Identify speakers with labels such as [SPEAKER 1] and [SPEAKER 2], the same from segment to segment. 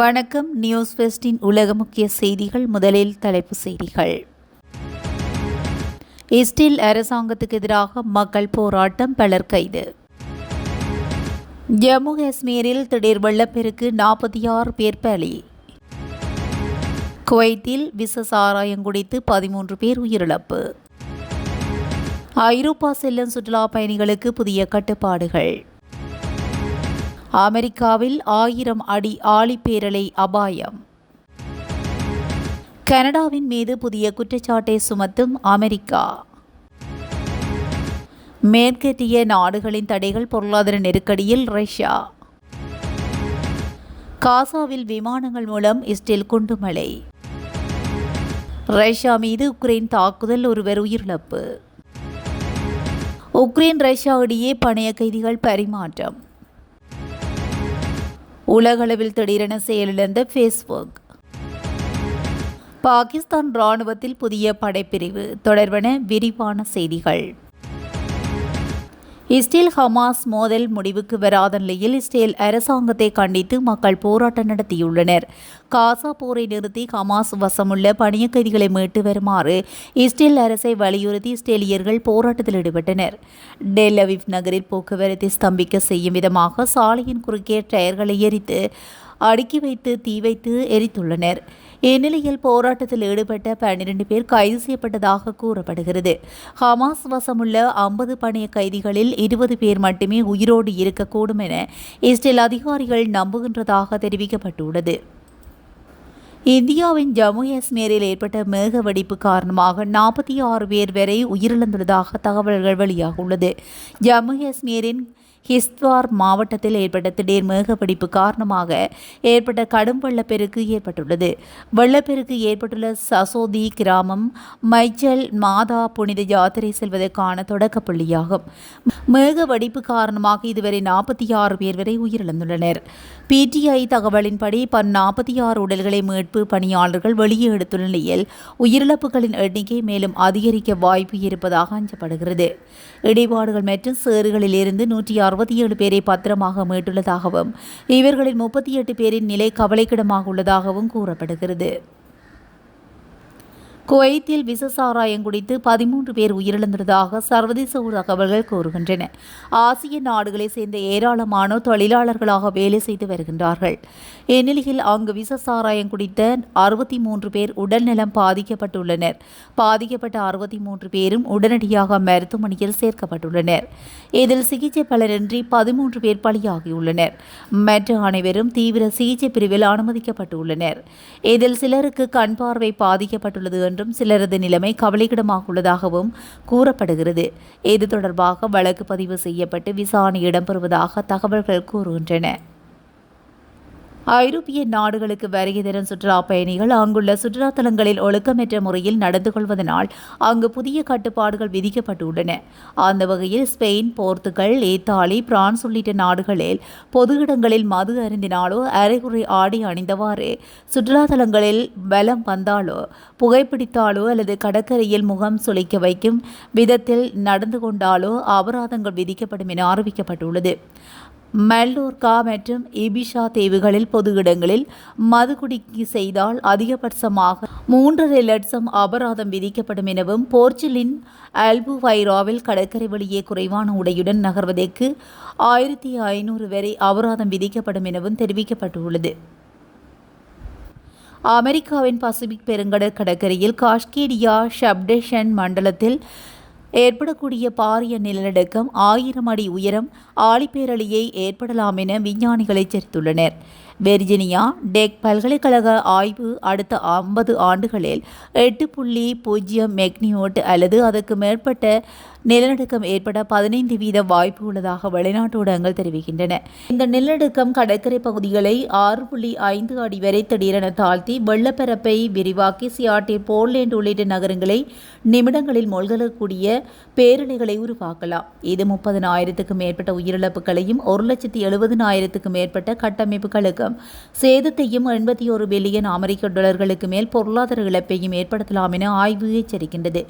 [SPEAKER 1] வணக்கம். நியூஸ் வெஸ்டின் உலக முக்கிய செய்திகள். முதலில் தலைப்பு செய்திகள். இஸ்டில் அரசாங்கத்துக்கு எதிராக மக்கள் போராட்டம் பலர் கைது. ஜம்மு காஷ்மீரில் திடீர் வெள்ளப்பெருக்கு நாற்பத்தி ஆறு பேர் பலி. குவைத்தில் விச சாராயம் குடித்து பதிமூன்று பேர் உயிரிழப்பு. ஐரோப்பா செல்லும் சுற்றுலா பயணிகளுக்கு புதிய கட்டுப்பாடுகள். அமெரிக்காவில் ஆயிரம் அடி ஆழிப்பேரலை அபாயம். கனடாவின் மீது புதிய குற்றச்சாட்டை சுமத்தும் அமெரிக்கா. மேற்கத்திய நாடுகளின் தடைகள் பொருளாதார நெருக்கடியில் ரஷ்யா. காசாவில் விமானங்கள் மூலம் இஸ்ரேல் குண்டுமலை. ரஷ்யா மீது உக்ரைன் தாக்குதல் ஒருவர் உயிரிழப்பு. உக்ரைன் ரஷ்யா இடையே பணைய கைதிகள் பரிமாற்றம். உலகளவில் திடீரென செயலிழந்த ஃபேஸ்புக் பாகிஸ்தான் ராணுவத்தில் புதிய படைப்பிரிவு தொடர்பான விரிவான செய்திகள். இஸ்ரேல் ஹமாஸ் மோதல் முடிவுக்கு வராத நிலையில் இஸ்ரேல் அரசாங்கத்தை கண்டித்து மக்கள் போராட்டம் நடத்தியுள்ளனர். காசா போரை நிறுத்தி ஹமாஸ் வசமுள்ள பணிய கைதிகளை மீட்டு வருமாறு இஸ்ரேல் அரசை வலியுறுத்தி இஸ்ரேலியர்கள் போராட்டத்தில் ஈடுபட்டனர். டெல் அவிவ் நகரில் போக்குவரத்தை ஸ்தம்பிக்க செய்யும் விதமாக சாலையின் குறுக்கே டயர்களை எரித்து அடுக்கி வைத்து தீ வைத்து எரித்துள்ளனர். இந்நிலையில் போராட்டத்தில் ஈடுபட்ட பன்னிரண்டு பேர் கைது செய்யப்பட்டதாக கூறப்படுகிறது. ஹமாஸ் வசமுள்ள ஐம்பது பணைய கைதிகளில் இருபது பேர் மட்டுமே உயிரோடு இருக்கக்கூடும் என இஸ்ரேல் அதிகாரிகள் நம்புகின்றதாக தெரிவிக்கப்பட்டுள்ளது. இந்தியாவின் ஜம்மு காஷ்மீரில் ஏற்பட்ட மேக வெடிப்பு காரணமாக நாற்பத்தி ஆறு பேர் வரை உயிரிழந்துள்ளதாக தகவல்கள் வெளியாகியுள்ளது. ஜம்மு காஷ்மீரின் ஹிஸ்த்வார் மாவட்டத்தில் ஏற்பட்ட திடீர் மேகப்பிடிப்பு காரணமாக ஏற்பட்ட கடும் வெள்ளப்பெருக்கு ஏற்பட்டுள்ளது. வெள்ளப்பெருக்கு ஏற்பட்டுள்ள சசோதி கிராமம் மைச்சல் மாதா புனித யாத்திரை செல்வதற்கான தொடக்க புள்ளியாகும். மேக வெடிப்பு காரணமாக இதுவரை நாற்பத்தி ஆறு பேர் வரை உயிரிழந்துள்ளனர். பிடிஐ தகவலின்படி பன் நாற்பத்தி ஆறு உடல்களை மீட்பு பணியாளர்கள் வெளியே எடுத்துள்ள நிலையில் உயிரிழப்புகளின் எண்ணிக்கை மேலும் அதிகரிக்க வாய்ப்பு இருப்பதாக அஞ்சப்படுகிறது. இடிபாடுகள் மற்றும் சேறுகளில் இருந்து நூற்றி அறுபத்தி ஏழு பேரை பத்திரமாக மீட்டுள்ளதாகவும் இவர்களில் முப்பத்தி எட்டு பேரின் நிலை கவலைக்கிடமாக உள்ளதாகவும் கூறப்படுகிறது. குவைத்தில் விச சாராயம் குடித்து பதிமூன்று பேர் உயிரிழந்துள்ளதாக சர்வதேச தகவல்கள் கூறுகின்றன. ஆசிய நாடுகளை சேர்ந்த ஏராளமானோர் தொழிலாளர்களாக வேலை செய்து வருகின்றார்கள். இந்நிலையில் அங்கு விச சாராயம் குடித்த அறுபத்தி மூன்று பேர் உடல்நலம் பாதிக்கப்பட்டுள்ளனர். பாதிக்கப்பட்ட அறுபத்தி மூன்று பேரும் உடனடியாக மருத்துவமனையில் சேர்க்கப்பட்டுள்ளனர். இதில் சிகிச்சை பலரின்றி பதிமூன்று பேர் பலியாகியுள்ளனர். மற்ற அனைவரும் தீவிர சிகிச்சை பிரிவில் அனுமதிக்கப்பட்டுள்ளனர். இதில் சிலருக்கு கண் பார்வை பாதிக்கப்பட்டுள்ளது என்று என்றும் சிலரது நிலைமை கவலைக்கிடமாக உள்ளதாகவும் கூறப்படுகிறது. இது தொடர்பாக வழக்கு பதிவு செய்யப்பட்டு விசாரணை இடம்பெறுவதாக தகவல்கள் கூறுகின்றன. ஐரோப்பிய நாடுகளுக்கு வருகை தரும் சுற்றுலா பயணிகள் அங்குள்ள சுற்றுலாத்தலங்களில் ஒழுக்கமற்ற முறையில் நடந்து கொள்வதனால் அங்கு புதிய கட்டுப்பாடுகள் விதிக்கப்பட்டுள்ளன. அந்த வகையில் ஸ்பெயின் போர்த்துகல் இத்தாலி பிரான்ஸ் உள்ளிட்ட நாடுகளில் பொது இடங்களில் மது அருந்தினாலோ அரைகுறை ஆடி அணிந்தவாறு சுற்றுலாத்தலங்களில் பலம் வந்தாலோ புகைப்பிடித்தாலோ அல்லது கடற்கரையில் முகம் சுளிக்க வைக்கும் விதத்தில் நடந்து கொண்டாலோ அபராதங்கள் விதிக்கப்படும் என அறிவிக்கப்பட்டுள்ளது. மல்லோர்கா மற்றும் இபிஷா தீவுகளில் பொது இடங்களில் மதுகுடிக்கு செய்தால் அதிகபட்சமாக மூன்றரை லட்சம் அபராதம் விதிக்கப்படும் எனவும் போர்ச்சுலின் அல்புவைராவில் கடற்கரை வழியே குறைவான உடையுடன் நகர்வதற்கு ஆயிரத்தி ஐநூறு வரை அபராதம் விதிக்கப்படும் எனவும் தெரிவிக்கப்பட்டுள்ளது. அமெரிக்காவின் பசிபிக் பெருங்கடல் கடற்கரையில் காஷ்கேடியா ஷப்டேஷன் மண்டலத்தில் ஏற்படக்கூடிய பாரிய நிலநடுக்கம் ஆயிரம் அடி உயரம் ஆழிப்பேரழியை ஏற்படலாம் என விஞ்ஞானிகள் எச்சரித்துள்ளனர். வெர்ஜினியா டெக் பல்கலைக்கழக ஆய்வு அடுத்த ஐம்பது ஆண்டுகளில் எட்டு புள்ளி பூஜ்ஜியம் மெக்னியோட் அல்லது அதற்கு மேற்பட்ட நிலநடுக்கம் ஏற்பட பதினைந்து வீத வாய்ப்பு உள்ளதாக வெளிநாட்டு ஊடகங்கள் தெரிவிக்கின்றன. இந்த நிலநடுக்கம் கடற்கரை பகுதிகளை ஆறு புள்ளி ஐந்து அடி வரை திடீரென தாழ்த்தி வெள்ளப்பரப்பை விரிவாக்கி சியாட்டி போர்லேண்ட் உள்ளிட்ட நகரங்களை நிமிடங்களில் மூழ்கக்கூடிய பேரலைகளை உருவாக்கலாம். இது முப்பதனாயிரத்துக்கும் மேற்பட்ட உயிரிழப்புகளையும் ஒரு லட்சத்தி எழுபதனாயிரத்துக்கும் மேற்பட்ட கட்டமைப்புகளுக்கும் மூலம் சேதத்தையும் எண்பத்தி ஒரு பில்லியன் அமெரிக்க டாலர்களுக்கு மேல் பொருளாதார இழப்பையும் ஏற்படுத்தலாம் என ஆய்வு எச்சரிக்கின்றது.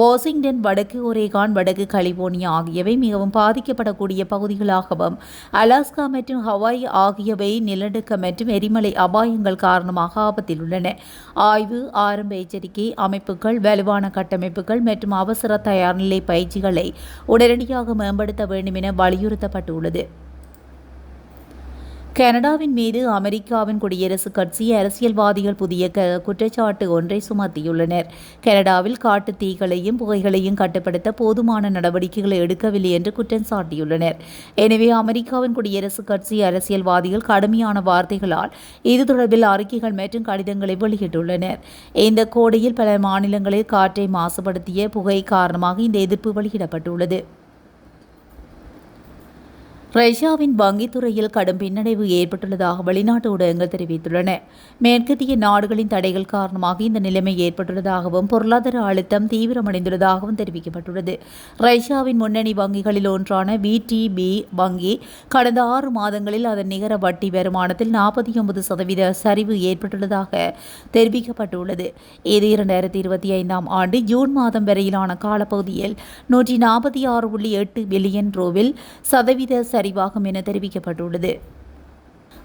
[SPEAKER 1] வாஷிங்டன் வடக்கு ஒரேகான் வடக்கு கலிபோர்னியா ஆகியவை மிகவும் பாதிக்கப்படக்கூடிய பகுதிகளாகவும் அலாஸ்கா மற்றும் ஹவாய் ஆகியவை நிலநடுக்கம் மற்றும் எரிமலை அபாயங்கள் காரணமாக ஆபத்தில் உள்ளன ஆய்வு ஆரம்ப எச்சரிக்கை அமைப்புகள் வலுவான கட்டமைப்புகள் மற்றும் அவசர தயார்நிலை பயிற்சிகளை உடனடியாக மேம்படுத்த வேண்டும் என வலியுறுத்தப்பட்டுள்ளது. கனடாவின் மீது அமெரிக்காவின் குடியரசுக் கட்சி அரசியல்வாதிகள் புதிய க குற்றச்சாட்டு ஒன்றை சுமத்தியுள்ளனர். கனடாவில் காட்டு தீகளையும் புகைகளையும் கட்டுப்படுத்த போதுமான நடவடிக்கைகளை எடுக்கவில்லை என்று குற்றம் சாட்டியுள்ளனர். எனவே அமெரிக்காவின் குடியரசுக் கட்சி அரசியல்வாதிகள் கடுமையான வார்த்தைகளால் இது தொடர்பில் அறிக்கைகள் மற்றும் கடிதங்களை வெளியிட்டுள்ளனர். இந்த கோடையில் பல மாநிலங்களில் காற்றை மாசுபடுத்திய புகை காரணமாக இந்த எதிர்ப்பு வெளியிடப்பட்டுள்ளது. ரஷ்யாவின் வங்கித்துறையில் கடும் பின்னடைவு ஏற்பட்டுள்ளதாக வெளிநாட்டு ஊடகங்கள் தெரிவித்துள்ளன. மேற்கத்திய நாடுகளின் தடைகள் காரணமாக இந்த நிலைமை ஏற்பட்டுள்ளதாகவும் பொருளாதார அழுத்தம் தீவிரமடைந்துள்ளதாகவும் தெரிவிக்கப்பட்டுள்ளது. ரஷ்யாவின் முன்னணி வங்கிகளில் ஒன்றான விடிபி வங்கி கடந்த ஆறு மாதங்களில் அதன் நிகர வட்டி வருமானத்தில் நாற்பத்தி ஒன்பது சதவீத சரிவு ஏற்பட்டுள்ளதாக தெரிவிக்கப்பட்டுள்ளது. இது இரண்டாயிரத்தி இருபத்தி ஐந்தாம் ஆண்டு ஜூன் மாதம் வரையிலான காலப்பகுதியில் நூற்றி நாற்பத்தி ஆறு புள்ளி எட்டு பில்லியன் ரூபில் சதவீத சரிவாகும் என தெரிவிக்கப்பட்டுள்ளது.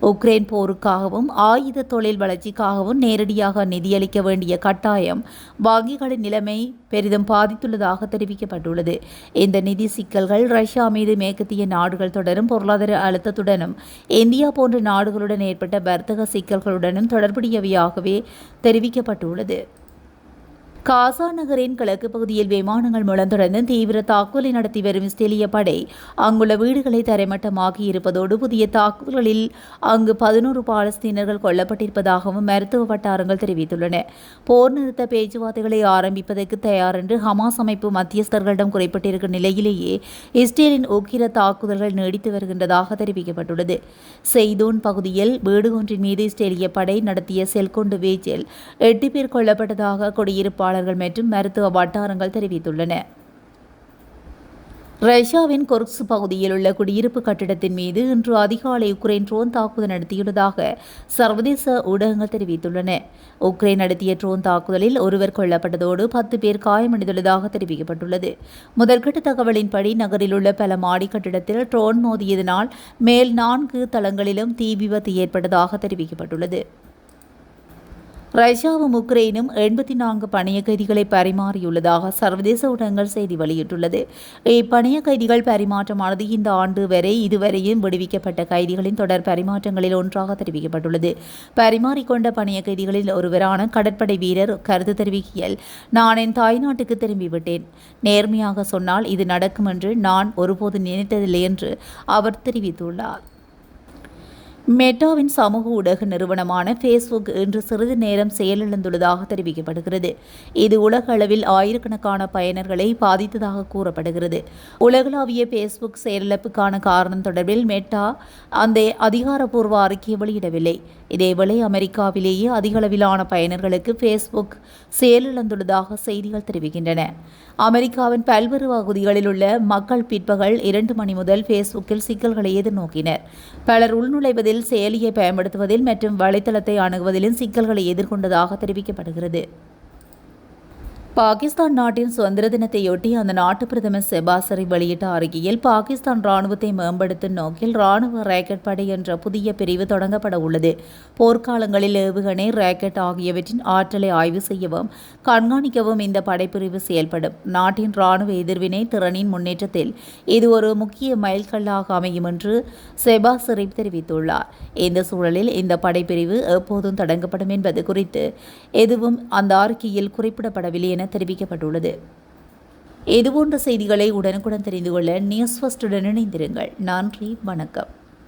[SPEAKER 1] உக்ரைன் போருக்காகவும் ஆயுத தொழில் வளர்ச்சிக்காகவும் நேரடியாக நிதியளிக்க வேண்டிய கட்டாயம் வங்கிகளின் நிலைமை பெரிதும் பாதித்துள்ளதாக தெரிவிக்கப்பட்டுள்ளது. இந்த நிதி சிக்கல்கள் ரஷ்யா மீது மேற்கத்திய நாடுகள் தொடரும் பொருளாதார அழுத்தத்துடனும் இந்தியா போன்ற நாடுகளுடன் ஏற்பட்ட வர்த்தக சிக்கல்களுடனும் தொடர்புடையவையாகவே தெரிவிக்கப்பட்டுள்ளது. காசா நகரின் கிழக்கு பகுதியில் விமானங்கள் மூலம் தொடர்ந்து தீவிர தாக்குதலை நடத்தி வரும் இஸ்ரேலிய படை அங்குள்ள வீடுகளை தரைமட்டமாக்கி இருப்பதோடு புதிய தாக்குதல்களில் அங்கு பதினோரு பாலஸ்தீனர்கள் கொல்லப்பட்டிருப்பதாகவும் மருத்துவ வட்டாரங்கள் தெரிவித்துள்ளன. போர் நிறுத்த பேச்சுவார்த்தைகளை ஆரம்பிப்பதற்கு தயார் என்று ஹமாஸ் அமைப்பு மத்தியஸ்தர்களிடம் குறைப்பட்டிருக்கும் நிலையிலேயே இஸ்ரேலின் உக்கிர தாக்குதல்கள் நீடித்து வருகின்றதாக தெரிவிக்கப்பட்டுள்ளது. செய்தோன் பகுதியில் வீடு ஒன்றின் மீது இஸ்ரேலிய படை நடத்திய செல்கொண்டு வீச்சில் எட்டு பேர் கொல்லப்பட்டதாக குடியிருப்பாளர் ஆய்வாளர்கள் மற்றும் மருத்துவ வட்டாரங்கள் தெரிவித்துள்ளன. ரஷ்யாவின் கொர்க்ஸ் பகுதியில் உள்ள குடியிருப்பு கட்டிடத்தின் மீது இன்று அதிகாலை உக்ரைன் ட்ரோன் தாக்குதல் நடத்தியுள்ளதாக சர்வதேச ஊடகங்கள் தெரிவித்துள்ளன. உக்ரைன் நடத்திய ட்ரோன் தாக்குதலில் ஒருவர் கொல்லப்பட்டதோடு பத்து பேர் காயமடைந்துள்ளதாக தெரிவிக்கப்பட்டுள்ளது. முதற்கட்ட தகவலின்படி நகரில் உள்ள பல மாடி கட்டிடத்தில் ட்ரோன் மோதியதனால் மேல் நான்கு தளங்களிலும் தீ விபத்து ஏற்பட்டதாக தெரிவிக்கப்பட்டுள்ளது. ரஷ்யாவும் உக்ரைனும் எண்பத்தி நான்கு பணிய கைதிகளை பரிமாறியுள்ளதாக சர்வதேச ஊடகங்கள் செய்தி வெளியிட்டுள்ளது. இப்பணைய கைதிகள் பரிமாற்றமானது இந்த ஆண்டு வரை இதுவரையும் விடுவிக்கப்பட்ட கைதிகளின் தொடர் பரிமாற்றங்களில் ஒன்றாக தெரிவிக்கப்பட்டுள்ளது. பரிமாறிக்கொண்ட பணைய கைதிகளில் ஒருவரான கடற்படை வீரர் கருத்து தெரிவிக்கையில் நான் என் தாய்நாட்டுக்கு திரும்பிவிட்டேன். நேர்மையாக சொன்னால் இது நடக்கும் என்று நான் ஒருபோது நினைத்ததில்லை என்று அவர் தெரிவித்துள்ளார். மெட்டாவின் சமூக ஊடக நிறுவனமான ஃபேஸ்புக் இன்று சிறிது நேரம் செயலிழந்துள்ளதாக தெரிவிக்கப்படுகிறது. இது உலக அளவில் ஆயிரக்கணக்கான பயனர்களை பாதித்ததாக கூறப்படுகிறது. உலகளாவிய ஃபேஸ்புக் செயலிழப்புக்கான காரணம் தொடர்பில் மெட்டா அந்த அதிகாரப்பூர்வ அறிக்கையை வெளியிடவில்லை. இதேவேளை அமெரிக்காவிலேயே அதிகளவிலான பயனர்களுக்கு ஃபேஸ்புக் செயலிழந்துள்ளதாக செய்திகள் தெரிவிக்கின்றன. அமெரிக்காவின் பல்வேறு பகுதிகளில் உள்ள மக்கள் பிற்பகல் இரண்டு மணி முதல் ஃபேஸ்புக்கில் சிக்கல்களை எதிர்நோக்கினர். பலர் உள்நுழைவதில் செயலியை பயன்படுத்துவதில் மற்றும் வலைத்தளத்தை அணுகுவதிலும் சிக்கல்களை எதிர்கொண்டதாக தெரிவிக்கப்படுகிறது. பாகிஸ்தான் நாட்டின் சுதந்திர தினத்தையொட்டி அந்த நாட்டு பிரதமர் செபாசரி வெளியிட்ட அறிக்கையில் பாகிஸ்தான் ராணுவத்தை மேம்படுத்தும் நோக்கில் ராணுவ ராக்கெட் படை என்ற புதிய பிரிவு தொடங்கப்பட உள்ளது. போர்க்காலங்களில் ஏவுகணை ராக்கெட் ஆகியவற்றின் ஆற்றலை ஆய்வு செய்யவும் கண்காணிக்கவும் இந்த படைப்பிரிவு செயல்படும். நாட்டின் ராணுவ எதிர்வினை திறனின் முன்னேற்றத்தில் இது ஒரு முக்கிய மைல்கல்லாக அமையும் என்று செபாசரி தெரிவித்துள்ளார். இந்த சூழலில் இந்த படைப்பிரிவு எப்போதும் தொடங்கப்படும் என்பது குறித்து எதுவும் அந்த அறிக்கையில் குறிப்பிடப்படவில்லை என தெரிவிக்கப்பட்டுள்ளது. இதுபோன்ற செய்திகளை உடனுக்குடன் தெரிந்து கொள்ள நியூஸ் ஃபஸ்ட்டுடன் இணைந்திருங்கள். நன்றி வணக்கம்.